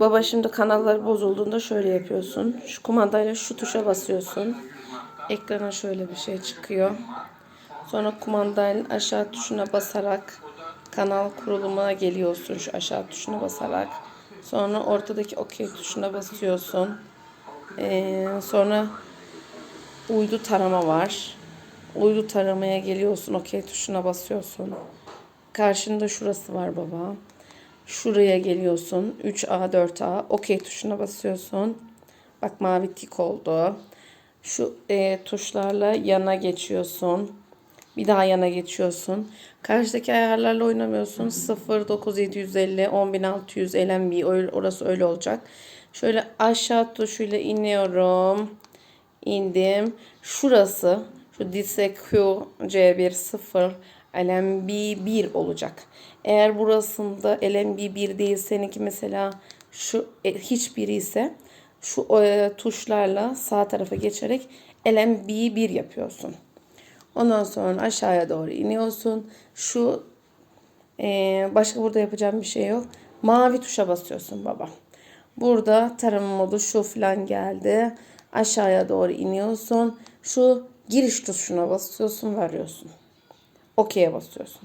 Baba şimdi kanallar bozulduğunda şöyle yapıyorsun. Şu kumandayla şu tuşa basıyorsun. Ekrana şöyle bir şey çıkıyor. Sonra kumandayla aşağı tuşuna basarak kanal kurulumuna geliyorsun şu aşağı tuşuna basarak. Sonra ortadaki OK tuşuna basıyorsun. Ee, sonra uydu tarama var. Uydu taramaya geliyorsun. OK tuşuna basıyorsun. Karşında şurası var baba. Şuraya geliyorsun. 3A, 4A. OK tuşuna basıyorsun. Bak mavi tik oldu. Şu e, tuşlarla yana geçiyorsun. Bir daha yana geçiyorsun. Karşıdaki ayarlarla oynamıyorsun. 0, 9, 750, 10600, LNB öyle, orası öyle olacak. Şöyle aşağı tuşuyla iniyorum. İndim. Şurası şu DSQ C1 0 LNB 1 olacak. Eğer burasında LNB 1 değil seninki mesela şu e, hiçbiri ise şu e, tuşlarla sağ tarafa geçerek LNB 1 yapıyorsun. Ondan sonra aşağıya doğru iniyorsun. Şu e, başka burada yapacağım bir şey yok. Mavi tuşa basıyorsun baba. Burada tarama modu şu falan geldi. Aşağıya doğru iniyorsun. Şu giriş tuşuna basıyorsun, varıyorsun. OK'ye basıyorsun.